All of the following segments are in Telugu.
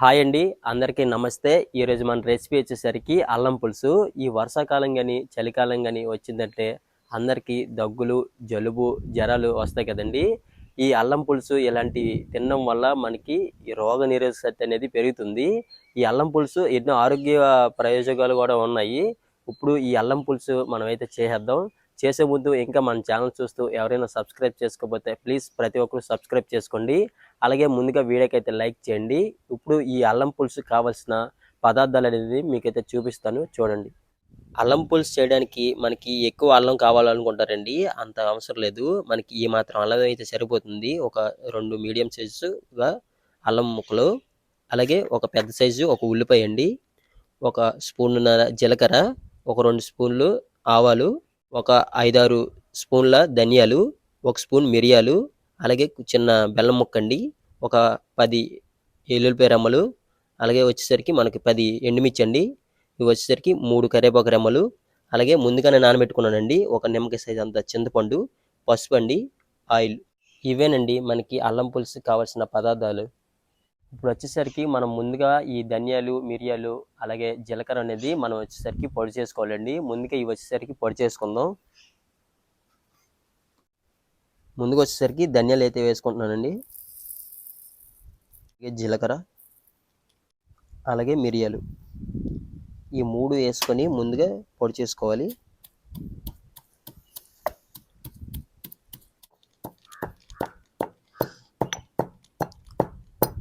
హాయ్ అండి అందరికీ నమస్తే. ఈరోజు మన రెసిపీ వచ్చేసరికి అల్లం పులుసు. ఈ వర్షాకాలం కానీ చలికాలం కానీ వచ్చిందంటే అందరికీ దగ్గులు జలుబు జ్వరాలు వస్తాయి కదండి. ఈ అల్లం పులుసు ఇలాంటివి తినడం వల్ల మనకి ఈ రోగ శక్తి అనేది పెరుగుతుంది. ఈ అల్లం పులుసు ఎన్నో ఆరోగ్య ప్రయోజనాలు కూడా ఉన్నాయి. ఇప్పుడు ఈ అల్లం పులుసు మనమైతే చేసేద్దాం. చేసే ముందు ఇంకా మన ఛానల్ చూస్తూ ఎవరైనా సబ్స్క్రైబ్ చేసుకోకపోతే ప్లీజ్ ప్రతి ఒక్కరు సబ్స్క్రైబ్ చేసుకోండి. అలాగే ముందుగా వీడియోకైతే లైక్ చేయండి. ఇప్పుడు ఈ అల్లం పులుసు కావాల్సిన పదార్థాలు అనేది మీకైతే చూపిస్తాను. చూడండి. అల్లం పులుసు చేయడానికి మనకి ఎక్కువ అల్లం కావాలనుకుంటారండి. అంత అవసరం లేదు. మనకి ఈ మాత్రం అల్లం అయితే సరిపోతుంది. ఒక రెండు మీడియం సైజుగా అల్లం ముక్కలు అలాగే ఒక పెద్ద సైజు ఒక ఉల్లిపాయ అండి. ఒక స్పూన్ జీలకర్ర ఒక రెండు స్పూన్లు ఆవాలు ఒక ఐదారు స్పూన్ల ధనియాలు ఒక స్పూన్ మిరియాలు అలాగే చిన్న బెల్లం ముక్క అండి ఒక పది ఎల్లుల్లిపాయ రెమ్మలు అలాగే వచ్చేసరికి మనకి పది ఎండుమిర్చి అండి ఇవి వచ్చేసరికి మూడు కరివేపాకు రెమ్మలు. అలాగే ముందుగానే నానబెట్టుకున్నానండి. ఒక నిమ్మకాయ సైజ్ అంత చింతపండు పసుపు అండి ఆయిల్. ఇవేనండి మనకి అల్లం పులుసు కావాల్సిన పదార్థాలు. ఇప్పుడు వచ్చేసరికి మనం ముందుగా ఈ ధనియాలు మిరియాలు అలాగే జీలకర్ర అనేది మనం వచ్చేసరికి పొడి చేసుకోవాలండి. ముందుగా ఇవి వచ్చేసరికి పొడి చేసుకుందాం. ముందుకు వచ్చేసరికి ధనియాలు అయితే వేసుకుంటున్నానండి. అలాగే జీలకర్ర అలాగే మిరియాలు. ఈ మూడు వేసుకొని ముందుగా పొడి చేసుకోవాలి.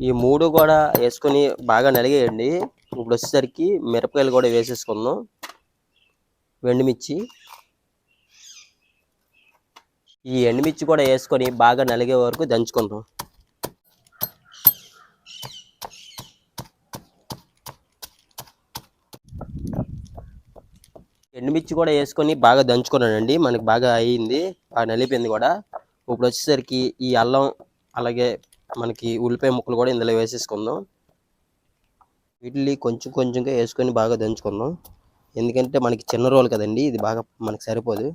ఈ మూడు కూడా వేసుకొని బాగా నలిగేయండి. ఇప్పుడు వచ్చేసరికి మిరపకాయలు కూడా వేసేసుకుందాం. వెండిమిర్చి ఈ ఎండుమిర్చి కూడా వేసుకొని బాగా నలిగే వరకు దంచుకుందాం. ఎండుమిర్చి కూడా వేసుకొని బాగా దంచుకున్నానండి. మనకి బాగా అయ్యింది బాగా నలిపోయింది కూడా. ఇప్పుడు వచ్చేసరికి ఈ అల్లం అలాగే మనకి ఉల్లిపాయ ముక్కలు కూడా ఇందులో వేసేసుకుందాం. వీటిని కొంచెం కొంచెంగా వేసుకొని బాగా దంచుకుందాం. ఎందుకంటే మనకి చిన్న రోలు కదండి ఇది బాగా మనకి సరిపోదు.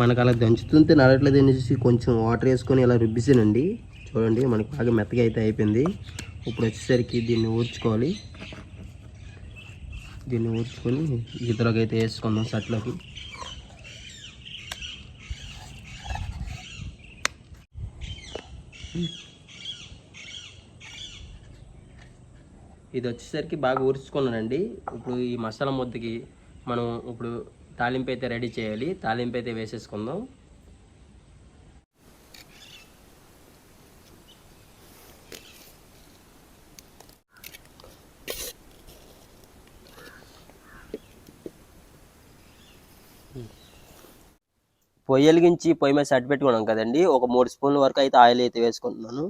మనకు అలా దంచుతుంటే నడట్లేదు అనేసి కొంచెం వాటర్ వేసుకొని ఇలా రుబ్బిసానండి. చూడండి మనకి బాగా మెత్తగా అయితే అయిపోయింది. ఇప్పుడు వచ్చేసరికి దీన్ని ఊడ్చుకోవాలి. దీన్ని ఊడ్చుకొని గీతలోకి అయితే వేసుకుందాం సట్లోకి ఇది వచ్చేసరికి బాగా ఊడ్చుకున్నానండి. ఇప్పుడు ఈ మసాలా ముద్దకి మనం ఇప్పుడు తాలింపు అయితే రెడీ చేయాలి. తాలింపు అయితే వేసేసుకుందాం. పొయ్యి వెలిగించి పొయ్యి మీద సెట్ పెట్టుకున్నాం కదండి. ఒక మూడు స్పూన్ల వరకు అయితే ఆయిల్ అయితే వేసుకుంటున్నాను.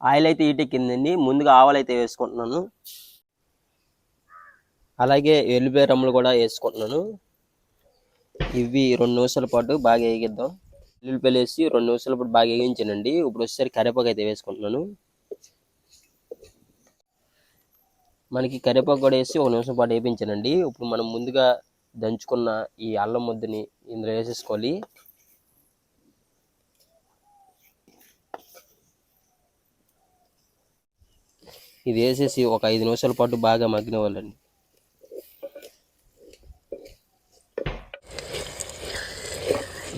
ఆయిల్ అయితే ఈటెక్కిందండి ముందుగా ఆవాలు అయితే వేసుకుంటున్నాను. అలాగే ఎల్లిపాయ రమ్ములు కూడా వేసుకుంటున్నాను. ఇవి రెండు నిమిషాల పాటు బాగా వేగిద్దాం. ఎల్లుల్లిపాయలు వేసి రెండు నిమిషాల పాటు బాగా వేగించానండి. ఇప్పుడు వచ్చేసరికి కరివేపాకు అయితే వేసుకుంటున్నాను. మనకి కరివేపాకు కూడా వేసి ఒక నిమిషం పాటు వేయించానండి ఇప్పుడు మనం ముందుగా దంచుకున్న ఈ అల్లం ముద్దని ఇందులో వేసేసుకోవాలి. ఇది వేసేసి ఒక ఐదు నిమిషాల పాటు బాగా మగ్గినవాళ్ళండి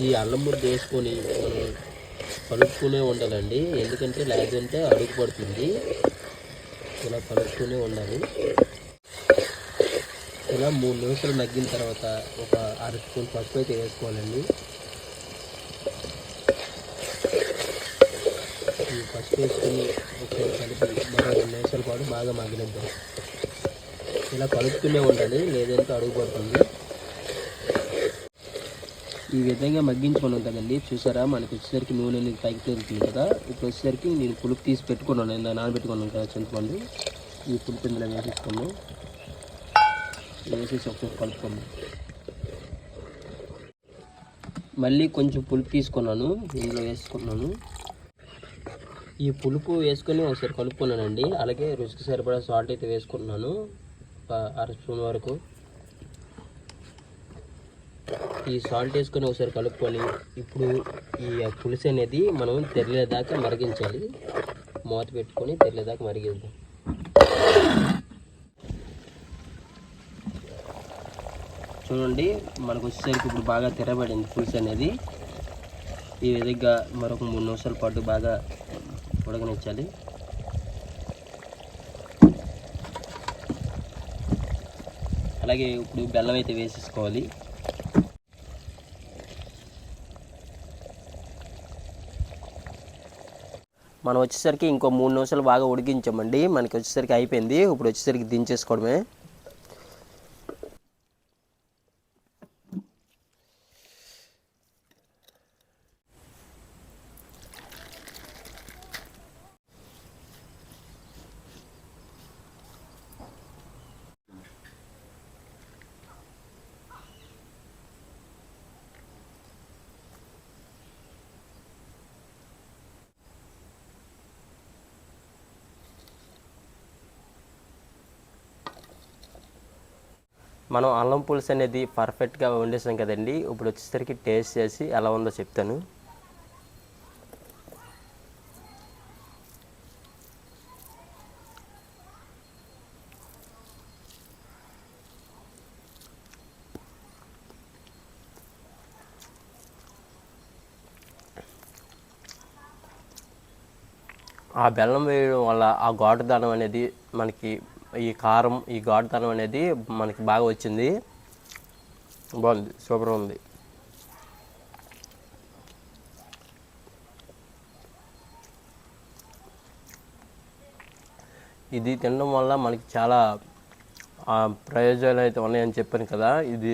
ఈ అల్లం ముద్ద వేసుకొని మనం కలుపుతూనే ఉండాలండి ఎందుకంటే లేదంటే అడుగు పడుతుంది. ఇలా కలుపుతూనే ఉండాలి. ఇలా మూడు నిమిషాలు మగ్గిన తర్వాత ఒక అర స్పూన్ పసుపు అయితే వేసుకోవాలండి ఈ పసుపు వేసుకుని బాగా నిమిషాల పాటు బాగా మగ్గినిద్దాం ఇలా కలుపుతూనే ఉండాలి లేదంటే అడుగు పడుతుంది ఈ విధంగా మగ్గించుకున్నాం కదండి చూసారా మనకి వచ్చేసరికి నూనె అనేది పైకి తేలుతుంది కదా. ఇప్పుడు వచ్చేసరికి నేను పులుపు తీసి పెట్టుకున్నాను. నేను నానబెట్టుకున్నాను కదా చింతపండు. ఈ పులుపు ఇందులో వేసేసుకున్నాం వేసేసి ఒకసారి కలుపుకున్నాం మళ్ళీ కొంచెం పులుపు తీసుకున్నాను. ఇందులో వేసుకున్నాను ఈ పులుపు వేసుకొని ఒకసారి కలుపుకున్నానండి. అలాగే రుచికి సరిపడా సాల్ట్ అయితే వేసుకున్నాను అర స్పూన్ వరకు. ఈ సాల్ట్ వేసుకొని ఒకసారి కలుపుకొని ఇప్పుడు ఈ పులుసు అనేది మనం తెరలేదాకా మరిగించాలి. మూత పెట్టుకొని తెరలేదాకా మరిగిద్దాం చూడండి మనకు వచ్చేసరికి ఇప్పుడు బాగా తెరబడింది పులుసు అనేది. ఈ విధంగా మరొక మూడు నిమిషాల పాటు బాగా ఉడకనిచ్చాలి అలాగే ఇప్పుడు బెల్లం అయితే వేసేసుకోవాలి. మనం వచ్చేసరికి ఇంకో మూడు నిమిషాలు బాగా ఉడికించామండి. మనకి వచ్చేసరికి అయిపోయింది. ఇప్పుడు వచ్చేసరికి దించేసుకోవడమే. మనం అల్లం పులుసు అనేది పర్ఫెక్ట్గా వండేసాం కదండి. ఇప్పుడు వచ్చేసరికి టేస్ట్ చేసి ఎలా ఉందో చెప్తాను. ఆ బెల్లం వేయడం వల్ల ఆ ఘాటుదనం అనేది మనకి ఈ కారం ఈ ఘాటుతనం అనేది మనకి బాగా వచ్చింది. బాగుంది సూపర్ ఉంది. ఇది తినడం వల్ల మనకి చాలా ప్రయోజనాలు అయితే ఉన్నాయని చెప్పాను కదా. ఇది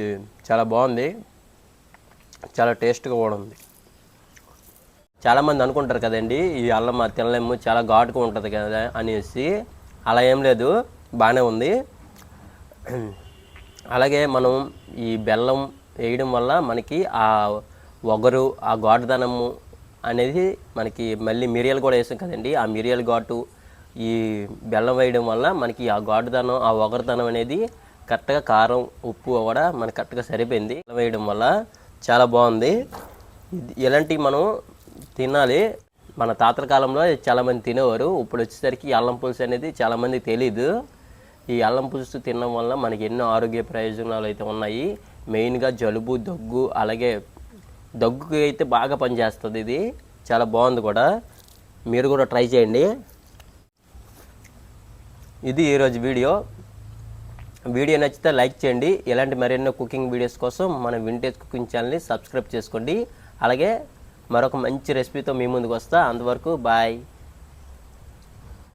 చాలా బాగుంది. చాలా టేస్ట్గా కూడా ఉంది. చాలామంది అనుకుంటారు కదండి ఈ అల్లం తినలేము చాలా ఘాటుగా ఉంటుంది కదా అనేసి. అలా ఏం లేదు. బాగానే ఉంది. అలాగే మనం ఈ బెల్లం వేయడం వల్ల మనకి ఆ ఒగరు ఆ ఘాటుదనము అనేది మనకి మళ్ళీ మిరియాలు కూడా వేసాం కదండి. ఆ మిరియాల ఘాటు ఈ బెల్లం వేయడం వల్ల మనకి ఆ ఘాటుదనం ఆ ఒగరుదనం అనేది కరెక్ట్గా కారం ఉప్పు కూడా మనకి కరెక్ట్గా సరిపోయింది. వేయడం వల్ల చాలా బాగుంది. ఇది ఇలాంటివి మనం తినాలి. మన తాతల కాలంలో చాలామంది తినేవారు. ఇప్పుడు వచ్చేసరికి అల్లం పులుసు అనేది చాలామంది తెలియదు ఈ అల్లం పులుసు తినడం వల్ల మనకి ఎన్నో ఆరోగ్య ప్రయోజనాలు అయితే ఉన్నాయి. మెయిన్గా జలుబు దగ్గు అలాగే దగ్గుకి అయితే బాగా పనిచేస్తుంది ఇది. చాలా బాగుంది కూడా. మీరు కూడా ట్రై చేయండి. ఇది ఈరోజు వీడియో. వీడియో నచ్చితే లైక్ చేయండి. ఇలాంటి మరెన్నో కుకింగ్ వీడియోస్ కోసం మన వింటేజ్ కుకింగ్ ఛానల్ని సబ్స్క్రైబ్ చేసుకోండి. అలాగే మరొక మంచి రెసిపీతో మీ ముందుకు వస్తా. అంతవరకు బాయ్